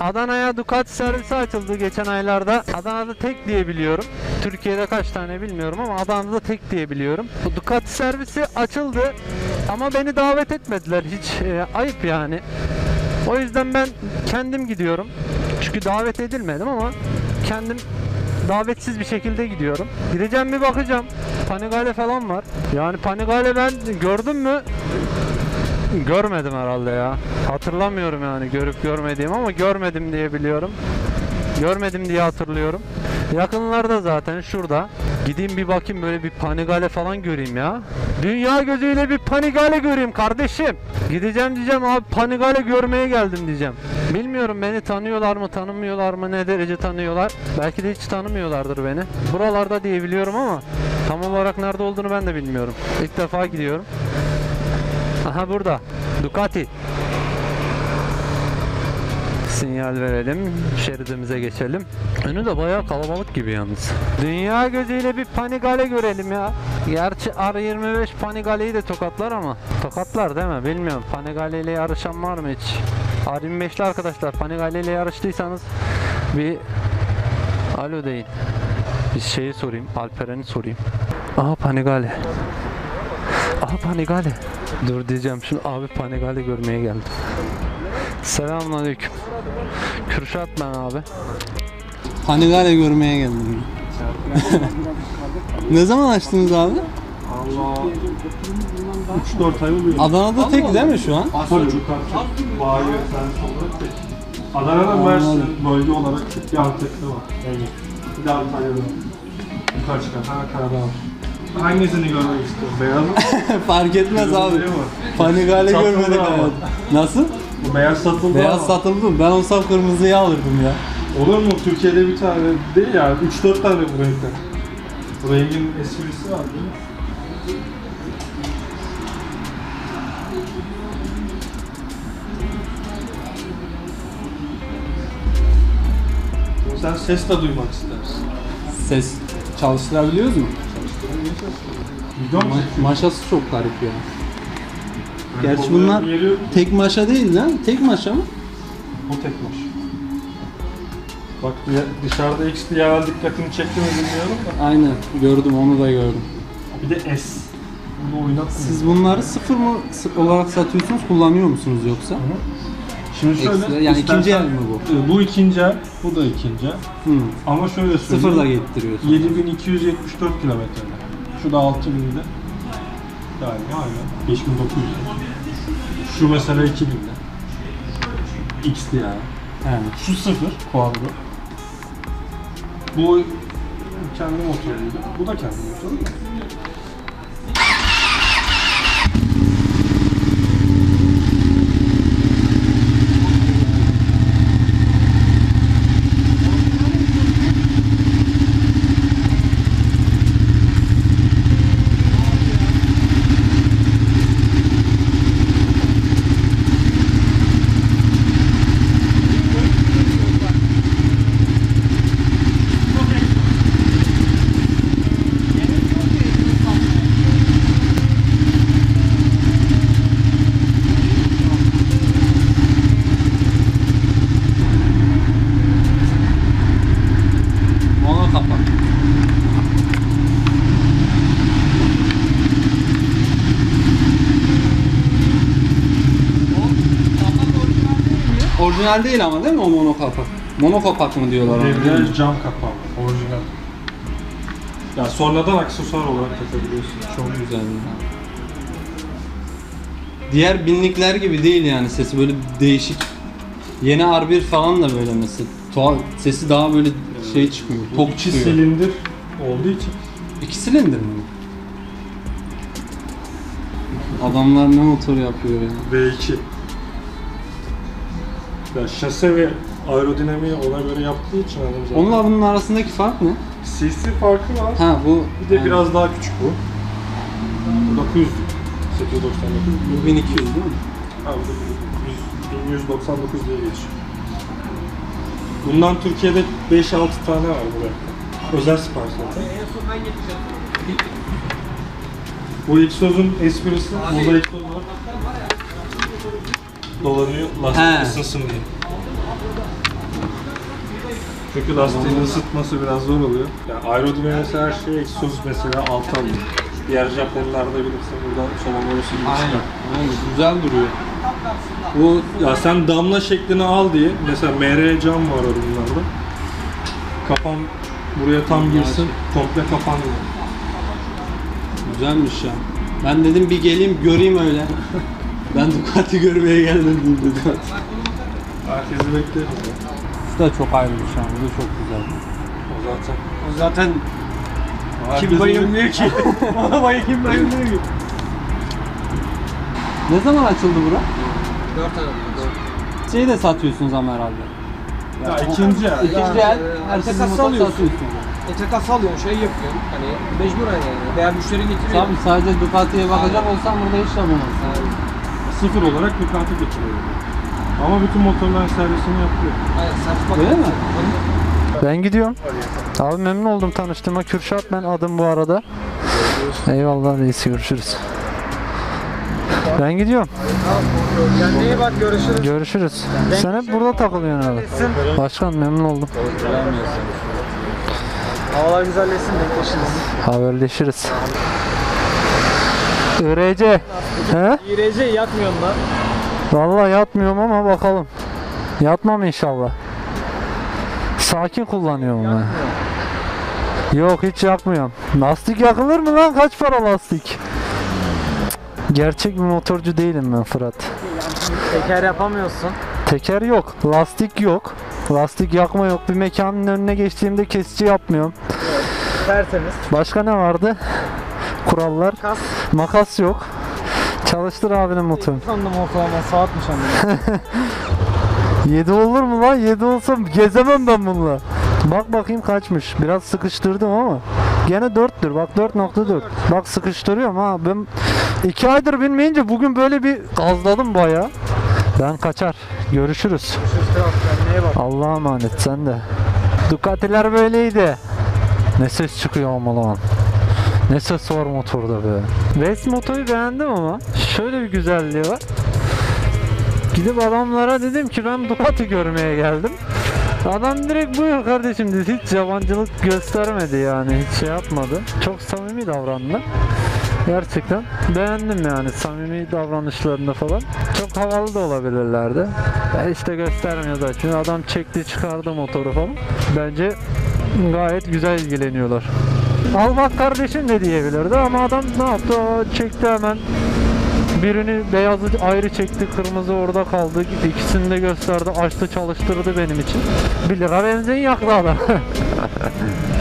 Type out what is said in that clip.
Adana'ya Ducati servisi açıldı geçen aylarda. Adana'da tek diye biliyorum. Türkiye'de kaç tane bilmiyorum ama Adana'da tek diye biliyorum. Bu Ducati servisi açıldı ama beni davet etmediler hiç. Ee, ayıp yani. O yüzden ben kendim gidiyorum. Çünkü davet edilmedim ama kendim davetsiz bir şekilde gidiyorum. Gideceğim bir bakacağım. Panigale falan var. Yani Panigale ben gördüm mü Görmedim herhalde ya. Hatırlamıyorum yani görüp görmediğim ama görmedim diye biliyorum. Görmedim diye hatırlıyorum. Yakınlarda zaten şurada. Gideyim bir bakayım böyle bir panigale falan göreyim ya. Dünya gözüyle bir panigale göreyim kardeşim. Gideceğim diyeceğim abi panigale görmeye geldim diyeceğim. Bilmiyorum beni tanıyorlar mı tanımıyorlar mı ne derece tanıyorlar. Belki de hiç tanımıyorlardır beni. Buralarda diye biliyorum ama tam olarak nerede olduğunu ben de bilmiyorum. İlk defa gidiyorum. Aha burada. Ducati. Sinyal verelim. Şeridimize geçelim. Önü de bayağı kalabalık gibi yalnız. Dünya gözüyle bir Panigale görelim ya. Gerçi R25 Panigale'yi de tokatlar ama. Tokatlar değil mi? Bilmiyorum. Panigale ile yarışan var mı hiç? R25'li arkadaşlar Panigale ile yarıştıysanız bir alo deyin. Bir şeyi sorayım. Alperen'i sorayım. Aha Panigale. Aha Panigale. Dur diyeceğim şimdi abi Panigale görmeye geldim. Selamünaleyküm. Kürşat ben abi. Panigale görmeye geldim. ne zaman açtınız abi? Allah 3-4 ay oluyor. Adana'da tek değil mi şu an? Tabii Bayi sen olarak tek. Adana'da Mersin bölge olarak bir Antep'te var. Evet. Bir de Antalya'da. Yukarı çıkan Ankara'da var. Hangisini görmek istiyorsun? Beyaz mı? Fark etmez abi. Mı? Satıldı görmedik ama. Nasıl? Bu beyaz satıldı Beyaz ama. satıldı. Ben olsam kırmızıyı alırdım ya. Olur mu? Türkiye'de bir tane değil yani. 3-4 tane bu renkten. Bu rengin esprisi var değil mi? Sen ses de duymak istersin. Ses çalıştırabiliyoruz mu? Ma- maşası çok garip ya. Gerçi bunlar yeri tek maşa değil lan. Tek maşa mı? bu tekmiş. Bak dışarıda X diye herhalde dikkatini çekti mi bilmiyorum da. Aynen. Gördüm onu da gördüm. Bir de S. Bunu oynatmıyor. Siz bunları sıfır mı sı- olarak satıyorsunuz, kullanıyor musunuz yoksa? Şimdi şöyle, Ekstra- yani ikinci el mi bu? E, Bu ikinci el, bu da ikinci el. Hı. Ama şöyle söyleyeyim. Sıfır da gettiriyorsun. 7274 kilometrede. Şu da 6000'de. Yani aynen. 5900. Şu mesela 2000'de. X'li yani. Yani. Şu sıfır, quadro. Bu kendi motoruydu. Bu da kendi motoru. Orijinal değil ama değil mi o mono kapak? Mono kapak mı diyorlar ona? değil mi? Cam kapağı. Orijinal. Ya sonradan aksesuar olarak takabiliyorsun. Çok güzel ya. Diğer binlikler gibi değil yani sesi böyle değişik. Yeni R1 falan da böyle mesela. Tuhaf, sesi daha böyle şey çıkmıyor. Tok İki çıkıyor. silindir olduğu için İki silindir mi? Adamlar ne motor yapıyor ya. V2. Ya şase ve aerodinamiği ona göre yaptığı için adam zaten. Onunla bunun arasındaki fark ne? CC farkı var. Ha bu Bir de yani biraz daha küçük bu. Bu 900. 899. bu 1200 değil mi? Ha bu da 100 1199 diye geçiyor. Bundan Türkiye'de 5-6 tane var buraya. Özel sipariş zaten. Bu egzozun esprisi, burada egzoz var. Dolanıyor lastik He. ısınsın diye. Çünkü lastiğin ısıtması biraz zor oluyor. Yani aerodinamisi her şey egzoz mesela alta alıyor. Diğer Japonlarda bilirsin buradan sola borusu gibi Aynen. çıkar. Aynen. Güzel duruyor. Bu ya sen damla şeklini al diye mesela MR cam var bunlarda. Kapan buraya tam girsin, komple kapanmıyor. Güzelmiş ya. Ben dedim bir geleyim göreyim öyle. ben Ducati görmeye geldim diyeyim dedim. Herkesi bekleriz ya. Şu da çok ayrılmış yani. Bu da çok güzel. O zaten. O zaten kim bayılmıyor ki? Ona bayı kim bayılmıyor ki? Ne zaman açıldı bura? 4 Aralık. Şeyi de satıyorsunuz ama herhalde. Ya ikinci el. İkinci Ya, el. e, kasa motor alıyorsun. satıyorsun. ETK alıyorsun, şey yapıyorsun. Hani mecburen yani. Veya müşteri getiriyor. Tabii sadece Ducati'ye bakacak olsam burada hiç yapamazsın. Yani, Sıfır olarak Ducati getiriyor. Ama bütün motorlar servisini yapıyor. hayır, Öyle mi? Ben gidiyorum. Abi memnun oldum tanıştığıma. Kürşat ben adım bu arada. Eyvallah reis görüşürüz. Ben gidiyorum. Kendine iyi bak, görüşürüz. Görüşürüz. Sen hep burada takılıyorsun abi. Başkan memnun oldum. Havalar güzelleşsin, bekleşiriz. Haberleşiriz. ÖRC. He? İRC yatmıyorsun lan. Vallahi yatmıyorum ama bakalım. Yatmam inşallah. Sakin kullanıyorum ben. Yok hiç yakmıyorum. Lastik yakılır mı lan? Kaç para lastik? Gerçek bir motorcu değilim ben Fırat. Teker yapamıyorsun. Teker yok, lastik yok. Lastik yakma yok. Bir mekanın önüne geçtiğimde kesici yapmıyorum. Tertemiz. Başka ne vardı? Kurallar. Kas. Makas yok. Çalıştır abinin motorunu. Sandım ortalama saatmiş anne. 7 olur mu lan? 7 olsam gezemem ben bununla. Bak bakayım kaçmış. Biraz sıkıştırdım ama. Gene 4'tür. Bak 4.4. Bak sıkıştırıyorum ha. Ben 2 aydır binmeyince bugün böyle bir gazladım baya. Ben kaçar. Görüşürüz. Allah'a emanet sen de. Ducati'ler böyleydi. Ne ses çıkıyor ama lan. Ne ses var motorda be. West motoru beğendim ama şöyle bir güzelliği var. Gidip adamlara dedim ki ben Ducati görmeye geldim. Adam direkt buyur kardeşim dedi. Hiç yabancılık göstermedi yani. Hiç şey yapmadı. Çok samimi davrandı. Gerçekten beğendim yani samimi davranışlarını falan. Çok havalı da olabilirlerdi. Ya işte göstermiyor da. Çünkü adam çekti çıkardı motoru falan. Bence gayet güzel ilgileniyorlar. Al bak kardeşim de diyebilirdi ama adam ne yaptı? O çekti hemen Birini beyazı ayrı çekti, kırmızı orada kaldı. İkisini de gösterdi, açtı çalıştırdı benim için. 1 lira benzin yaktı adam.